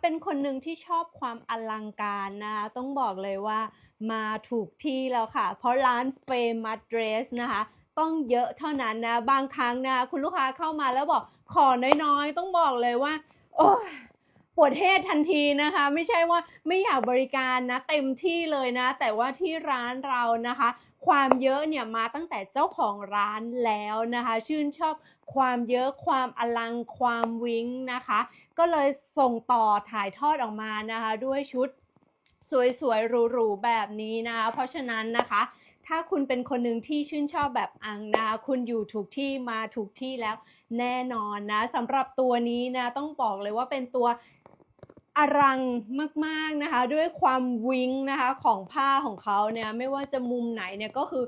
เป็นคนหนึ่งที่ชอบความอลังการนะต้องบอกเลยว่ามาถูกที่แล้วค่ะ เพราะร้านเฟรมมัดเดรสนะคะ ต้องเยอะเท่านั้นนะ บางครั้งนะ คุณลูกค้าเข้ามาแล้วบอกขอน้อยๆ ต้องบอกเลยว่า โอ้ปวดเทศทันทีนะคะ ไม่ใช่ว่าไม่อยากบริการนะ เต็มที่เลยนะ แต่ว่าที่ร้านเรานะคะ ความเยอะเนี่ยมาตั้งแต่เจ้าของร้านแล้วนะคะ ชื่นชอบความเยอะความอลังความวิ้งนะคะ ก็เลยส่งต่อถ่ายทอดออกมานะคะ ด้วยชุดสวยๆหรูๆแบบนี้นะคะเพราะฉะนั้นนะคะ ถ้าคุณเป็นคนหนึ่งที่ชื่นชอบแบบอังนะคุณอยู่ถูกที่มาถูกที่แล้วแน่นอนนะสำหรับตัวนี้นะต้องบอกเลยว่าเป็นตัว อรังมากๆนะคะ ด้วยความวิ้งนะคะของผ้าของเขาเนี่ยไม่ว่าจะมุมไหนเนี่ยก็คือ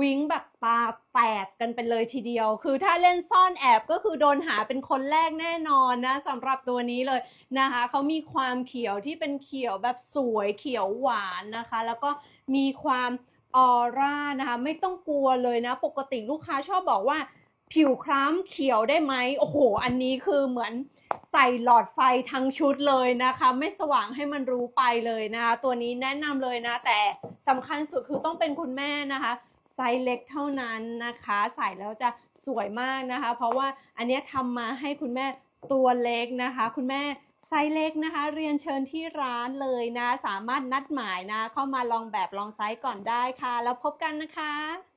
วิ้งแบบตาแตกกันไปเลยทีเดียว คือถ้าเล่นซ่อนแอบก็คือโดนหาเป็นคนแรกแน่นอนนะสำหรับตัวนี้เลยนะคะเขามีความเขียวที่เป็นเขียวแบบสวยเขียวหวานนะคะ แล้วก็มีความออร่านะคะไม่ต้องกลัวเลยนะ ปกติลูกค้าชอบบอกว่า ผิวคล้ำเขียวได้ไหมโอ้โห อันนี้คือเหมือน ใส่หลอดไฟทั้งชุดเลยนะคะ ไม่สว่างให้มันรู้ไปเลยนะคะ ตัวนี้แนะนำเลยนะ แต่สำคัญสุดคือต้องเป็นคุณแม่นะคะไซส์เล็กเท่านั้นนะคะ ใส่แล้วจะสวยมากนะคะ เพราะว่าอันนี้ทำมาให้คุณแม่ตัวเล็กนะคะ คุณแม่ไซส์เล็กนะคะ เรียนเชิญที่ร้านเลยนะ สามารถนัดหมายนะ เข้ามาลองแบบลองไซส์ก่อนได้ค่ะ แล้วพบกันนะคะ